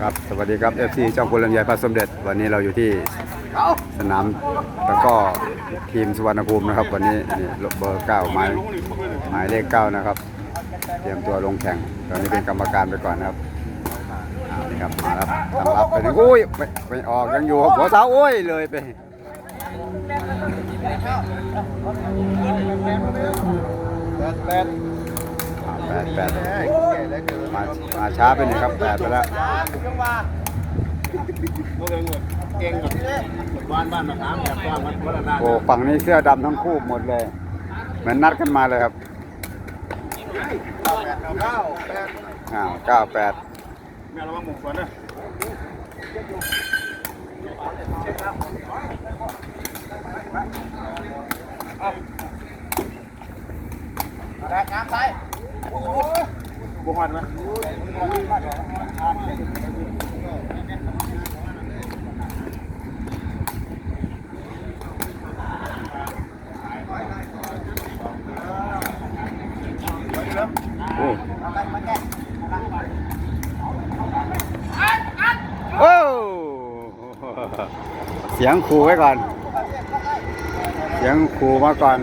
ครับสวัสดีครับ FC ช่องคุณลำไยพระสมเด็จ วันนี้เราอยู่ที่สนามตะกร้อทีมสุวรรณภูมินะครับ วันนี้นี่เบอร์เก้าหมายหมายเลขเก้านะครับ เตรียมตัวลงแข่ง ตอนนี้เป็นกรรมการไปก่อนนะครับอ่านี่ครับมาแล้วตั้งรับไปถึงอุ้ยไปไปออกยังอยู่ครับหัวเสาโอ้ยเลยไปอ่าแปด แปดมามาช้าไปหนึ่งครับแปดไปแล้วเก่งกับบ้านบ้านมะขามแบบว่ามันพัฒนาโอ้ฝั่งนี้เสื้อดำทั้งคู่หมดเลย เหมือนนัดกันมาเลยครับเก้าแปดอ้าวเก้าแปดแม่ระวังหมกสวนนะแตกน้ำใส่ บุหันไหมโอ้โอ้เสียงขู่ไว้ก่อน เสียงขู่มาก่อน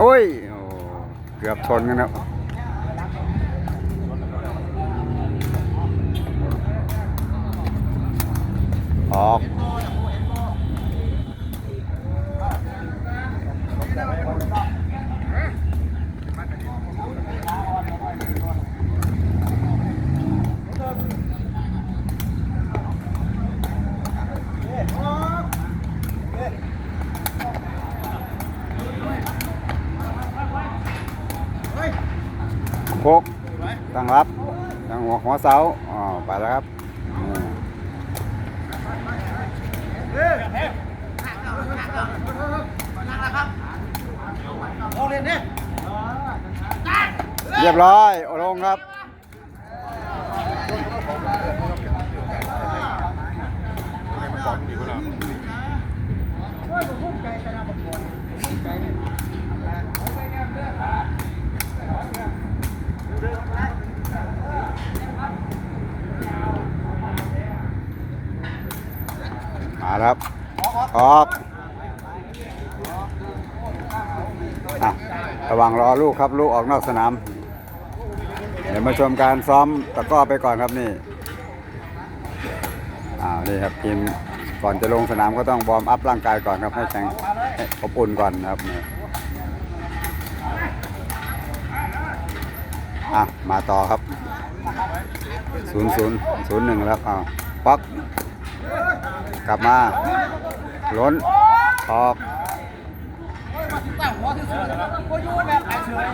โอ้ยอเกือบชนกันแล้วออกโคกตั้งรับตั้ง หัวเสาอ๋อไปแล้วครับเรียนเนี่ยเรียบร้อยโอลงครับ ครับออกอะระวังรอลูกครับลูกออกนอกสนาม เดี๋ยวมาชมการซ้อมตะก้อไปก่อนครับนี่อ้าวนี่ครับทีมก่อนจะลงสนามก็ต้องวอร์มอัพร่างกายก่อนครับให้แข็งให้อบอุ่นก่อนครับอะมาต่อครับศูนย์ศูนย์ศูนย์หนึ่งแล้วอ้าวป๊อก กลับมาล้นออก ตั้งหัวที่สุดก็ยุ่งแบบไอ้เฉย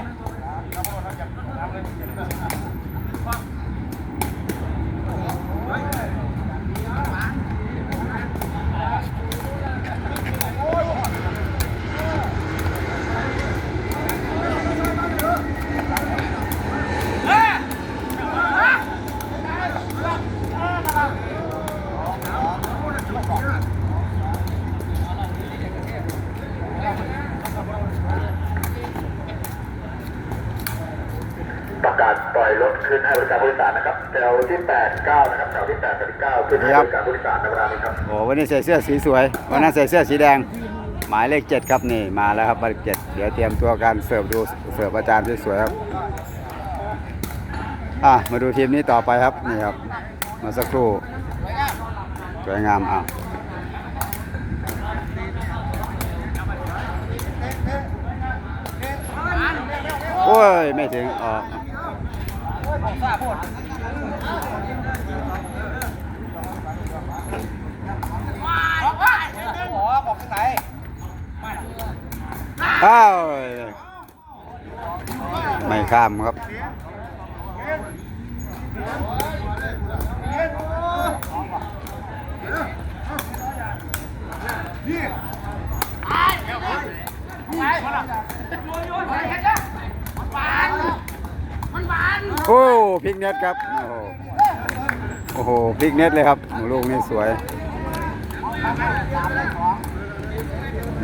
ประกาศปล่อยรถขึ้นให้บริการผู้โดยสารนะครับแถวที่8 9นะครับแถวที่8กับที่9ขึ้นให้บริ การผู้โดยสารในเวลานี้ครับโอ้วันนี้ใส่เสื้อสีสวย วันนั้นใส่เสื้อสีแดง หมายเลขเจ็ดครับนี่มาแล้วครับหมายเลขเจ็ดเดี๋ยวเตรียมตัวการเสิร์ฟดูเสิร์ฟอาจารย์สวยๆครับอะมาดูทีมนี้ต่อไปครับนี่ครับมาสักครู่สวยงามอะโอ้ย ไม่ถึงออก ซาพูดบอกว่าหั วบอกที่ไหนอ้าวไม่ข้ามครับโอ้พลิกเน็ตครับ โอ้โหโอ้โหพลิกเน็ตเลยครับลูกนี้สวยน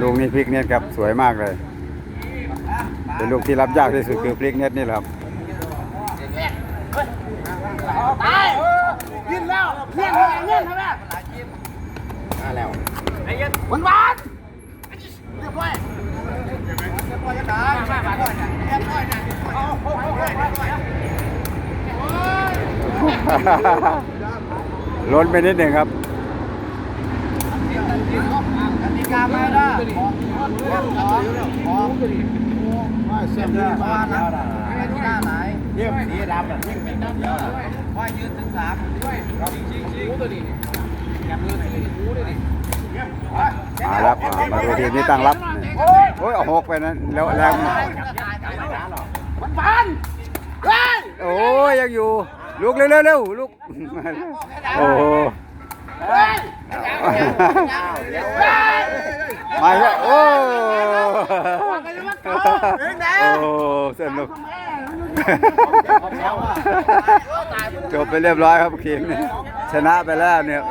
ลูกนี้พลิกเน็ตครับสวยมากเลย เป็นลูกที่รับยากที่สุดคือพลิกเน็ตนี่แหละครับตายยินแล้วเงี้ยเงี้ยทำไมมาแล้วไอ้ยันหวานหวานเรียบร้อยรียบร้อยจะตายเรียบร้อยนะเรียบร้อยนะเอาโอ้โหโอ้โหล้นไปนิดหนึ่งครับ กติกาไม่ได้ของของของเสียบเลยมาแล้วไม่ที่หน้าไหนเยี่ยมสีดำแบบยิ่งเป็นดำเยอะว่ายืนถึงสามด้วยจริงจริงจริงตัวนี้อย่ามือที่หูด้วยดิมาแล้วอ่ามาดูทีมนี้ตั้งรับ โอ้ยเอาหกไปนั้นแล้วแรงมันฟันเฮ้ยโอ้ยยังอยู่ ลุกเร็วเร็วเร็วลุกโอ้โหเฮ้ย มาแล้วโอ้โอ้สนุกจบไปเรียบร้อยครับทีมนี้ชนะไปแล้วเนี่ย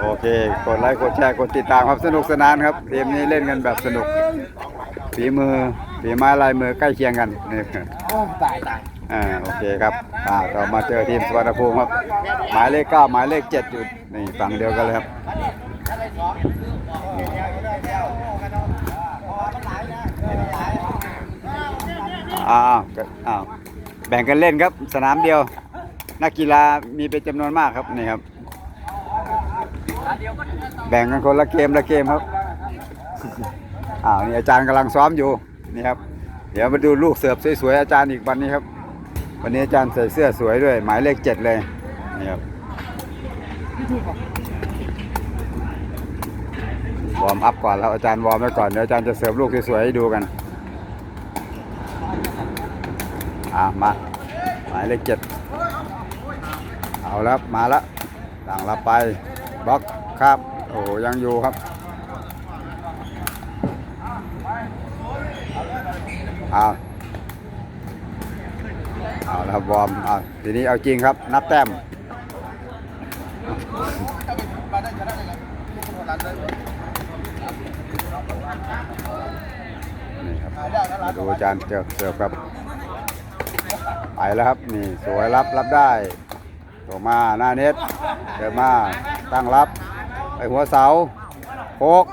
โอเค กดไลค์กดแชร์กดติดตามครับสนุกสนานครับทีมนี้เล่นกันแบบสนุกฝีมือฝีไม้ลายมือใกล้เคียงกันนี่ตายตาย อ่าโอเคครับอ่าเรามาเจอทีมสุวรรณภูมิครับ หมายเลขเก้าหมายเลขเจ็ดอยู่นี่ฝั่งเดียวกันเลยครับอ้าวอ้าวแบ่งกันเล่นครับสนามเดียว นักกีฬามีเป็นจำนวนมากครับนี่ครับ แบ่งกันคนละเกมละเกมครับอ้าวนี่อาจารย์กำลังซ้อมอยู่นี่ครับ เดี๋ยวมาดูลูกเสิร์ฟสวยๆอาจารย์อีกวันนี้ครับ วันนี้อาจารย์ใส่เสื้อสวยด้วย หมายเลขเจ็ดเลยนี่ครับวอร์มอัพก่อนแล้วอาจารย์วอร์มไว้ก่อนเดี๋ยวอาจารย์จะเสิร์ฟลูกสวยๆให้ดูกันอะมาหมายเลขเจ็ดเอาแล้วมาล้วต่างรับไปบล็อกครับโอ้ยังอยู่ครับเอา เอาละครับวอร์มอะทีนี้เอาจริงครับ นับแต้มนี่ครับมาดูอาจารย์เจิบเสิร์ฟครับไปแล้วครับนี่สวยรับรับได้ส่งมาหน้าเน็ตเดินมาตั้งรับไปหัวเสาโคก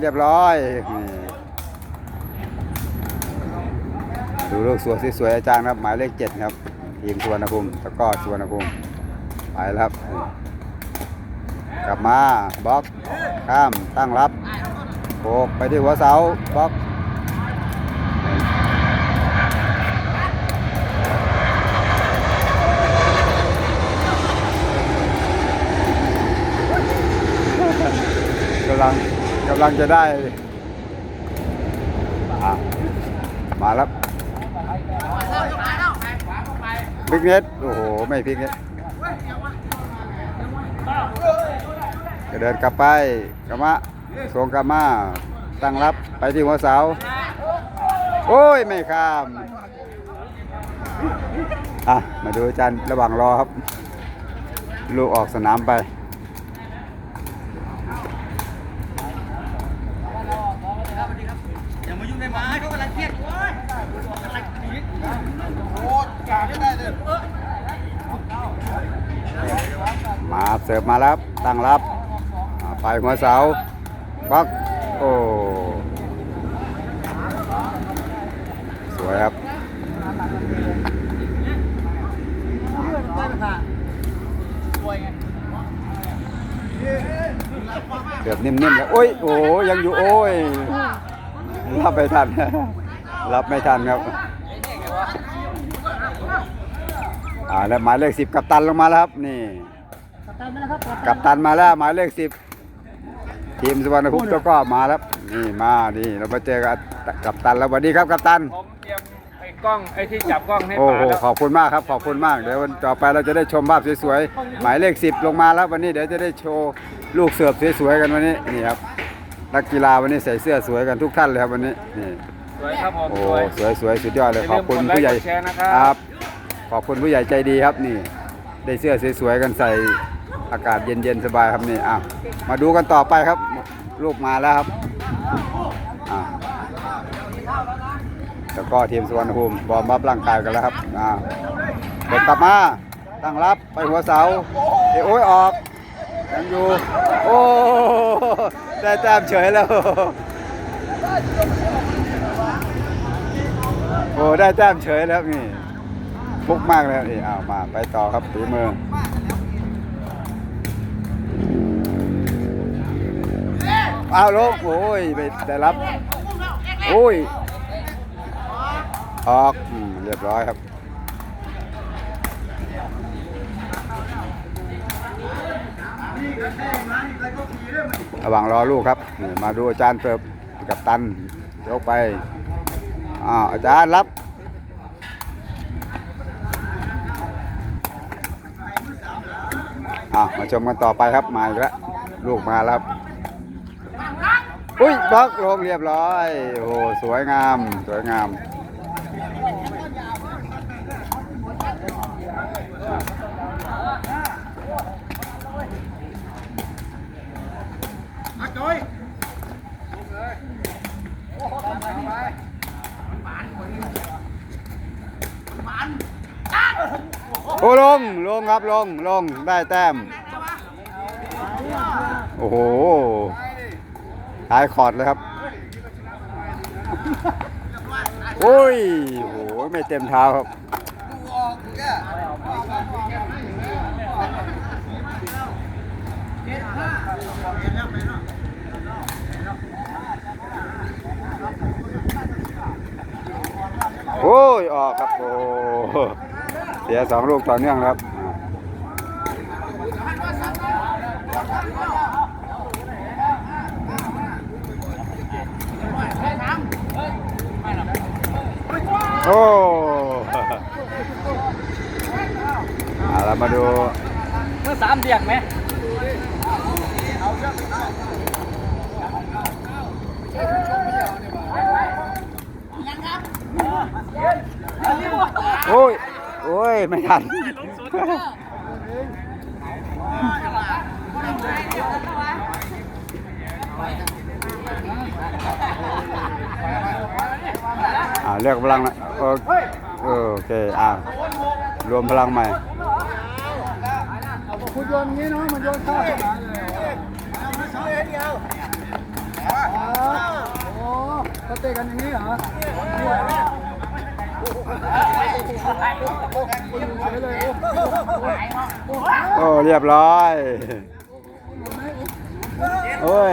เรียบร้อยนี่ ดูลูกสวยสวยอาจารย์ครับ หมายเลขเจ็ดครับทีมสุวรรณภูมิตะก้อสุวรรณภูมิไปแล้วครับ กลับมาบล็อกข้ามตั้งรับโบกไปที่หัวเสาบล็อกกำลังกำลังจะได้มาแล้ว พลิกเน็ตโอ้โห ไม่พลิกเน็ตจะเดินกลับไปกามาส่งกามาตั้งรับไปที่หัวเสา โอ้ย ไม่ข้าม อะ มาดูอาจารย์ระหว่างรอครับ ลูกออกสนามไป อย่ามายุ่งในไม้เขากำลังเครียดโอ้ยกำลังหนีโอ้ยจ่าไม่ได้เลย มา เสิร์ฟมาแล้วครับตั้งรับไปหัวเสาบักโอ้สวยครับเกือบนิ่มๆแล้วโอ้ยโอ้ยังอยู่โอ้ยรับไม่ทันรับไม่ทันครับอ่าแล้วหมายเลขสิบกัปตันลงมาแล้วครับนี่ กับตันมาแล้วหมายเลขสิบทีมสุวรรณภูมิตัวก็มาแล้วนี่มานี่เรามาเจอกับกับตันแล้วสวัสดีครับกับตันผมเตรียมไอ้กล้องไอ้ที่จับกล้องให้โอ้ปาโหแล้วขอบคุณมากครับขอบคุณมากเดี๋ยววันต่อไปเราจะได้ชมภาพสวยๆหมายเลขสิบลงมาแล้ววันนี้เดี๋ยวจะได้โชว์ลูกเสิร์ฟสวยๆกันวันนี้นี่ครับนักกีฬาวันนี้ใส่เสื้อสวยกันทุกท่านเลยครับวันนี้นี่สวยครับผมโอ้สวยสวยสวยๆสุดยอดเลยอย่าขลือบมคุณกดไลค์ผู้ใหญ่กดแชร์นะครับ ขอบคุณผู้ใหญ่ใจดีครับนี่ ได้เสื้อสวยๆกันใส่ อากาศเย็นๆสบายครับนี่อ้าวมาดูกันต่อไปครับ ลูกมาแล้วครับอ่าแล้วก็ทีมสุวรรณภูมิบอมบับร่างกายกันแล้วครับอ่าเด็กกลับมาตั้งรับไปหัวเสาเอ้ยโอ้ยออกยังอยู่โอ้ได้แต้มเฉยแล้วโอ้ได้แต้มเฉยแล้วนี่ฟุกมากเลยนี่เอาวมาไปต่อครับฝีมือ เอาลงโอ้ยไปได้รับ โอ้ย ออกเรียบร้อยครับระหว่างรอลูกครับ มาดูอาจารย์เติบกับตันยกไปอ้าวอาจารย์รับอ้าวมาชมกันต่อไปครับ มาอีกแล้วลูกมาแล้ว อุ้ยบล็อกลงเรียบร้อย โอ้โหสวยงาม สวยงามโอ้ลง ลงครับลง ลง ได้แต้ม โอ้โห ท้ายคอร์ดเลยครับ โอ้ยโอ้โหไม่เต็มเท้าครับโอ้ย ออกครับโอ้เสียสองลูกต่อเนื่องครับ โอ้เอาเรามาดูเมื่อสามเดือนไหมโอ้ย โอ้ย ไม่ทัน อ่าเรียกพลังนะเอโอเคอ่ารวมพลังใหม่คุณโยนงี้เนาะมันโยนเข้าโอ้เขาเตะกันอย่างนี้เหรอโอ้เรียบร้อย โอ้ย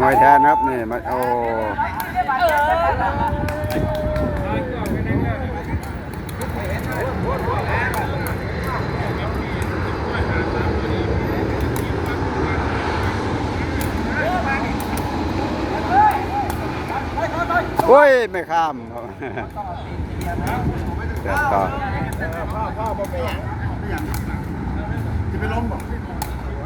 มวยแทนครับนี่มาโอ้โอ้ย ไม่ข้ามครับเดินต่อยัง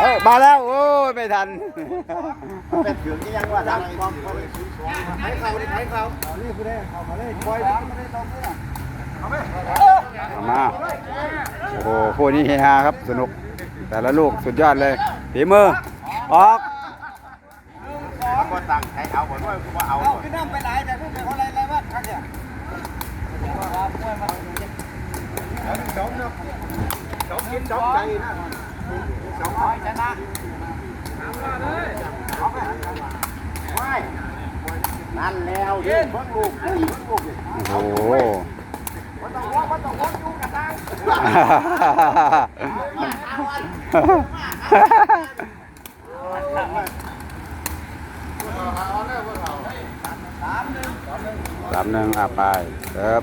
เอ้ยมาแล้ว โอ้ยไม่ทันนี่คือได้เขามาเลยคอยไม่ได้ตรงเอามาโอ้โหคู่นี้เฮฮาครับสนุก แต่ละลูกสุดยอดเลยฝีมือออกก็ตังใครเอาผมว่าว่าเอาขึ้นน้ำไปไหนแต่พวกเป็นอะไรอะไรบ้างครับเนี่ยสองนะ สองกินสองใจนะสองร้อยชนะไม่นั่นแล้วเพิ่งลูกเพิ่งลูกโอ้โหมันต้องว่ามันต้องว่าอยู่กระตังสามหนึ่งอะไปเติบ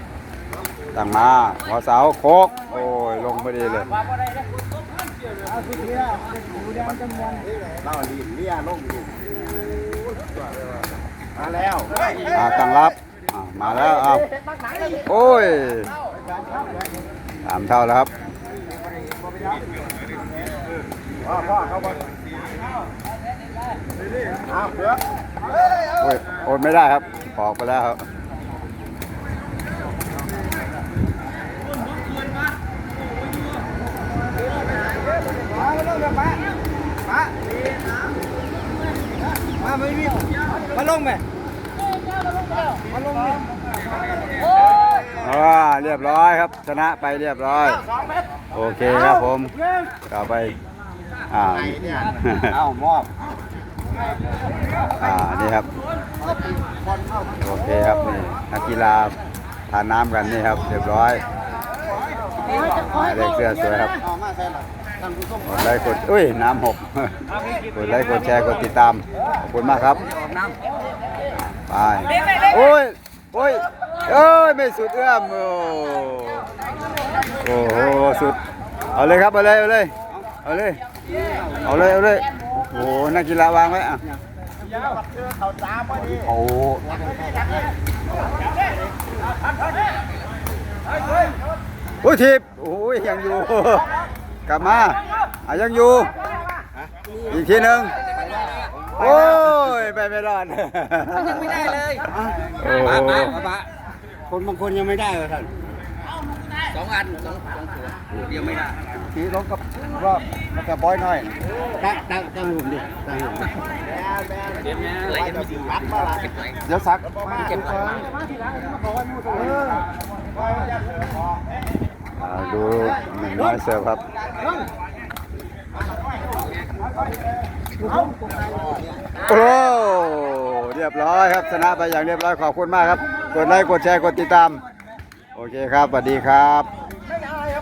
ตั้งมาหัวเสาโคกโอ้ พอดีเลยเราดีเลียลงอยู่มาแล้วอะตั้งรับอะมาแล้วเอาโอ้ยสามเท่าแล้วครับพ่อพ่อเขาบอกอ้าวเสือโอ้ยโอนไม่ได้ครับออกไปแล้วครับ มาไม่ต้องมามามาไม่มีมาลงไหมมาลงไหมอ่าเรียบร้อยครับ ชนะไปเรียบร้อย โอเคครับผมต่อไป อ่าเอามอบอ่า นี่ครับ โอเคครับนี่นักกีฬาทานน้ำกันนี่ครับ เรียบร้อยหมายเลขเสื้อสวยครับ เอามาใส่หลังท่านผู้ชมกดไลค์กดอุ้ยน้ำหกกดไลค์กดแชร์กดติดตามขอบคุณมากครับไปโอ้ยโอ้ยเอ้ยไม่สุดเอื้อมโอ้โอ้โหสุดเอาเลยครับเอาเลยเอาเลยเอาเลยเอาเลยเอาเลยโอ้โหนักกีฬาวางไว้อะเขาตาพอดีโอ้โหโอ้ยทีบโอ้ยยังอยู่ กลับมาอะยังอยู่ อีกทีหนึ่งโอ้ยไปไม่รอดยังไม่ได้เลยโอ้โหคนบางคนยังไม่ได้เลยท่านสองอันสองสองตัวเดียวไม่ได้ทีรถกับรอบมันกับบอยหน่อยตั้งตั้งตั้งหุ่มดิตั้งหุ่มเดี๋ยวนะอะไรจะไม่ดีเก็บไว้เดี๋ยวซักเก็บไว้อ่า ดูหนึ่งน้อยเสิร์ฟครับโอ้เรียบร้อยครับชนะไปอย่างเรียบร้อยขอบคุณมากครับ กดไลค์กดแชร์กดติดตาม โอเคครับสวัสดีครับ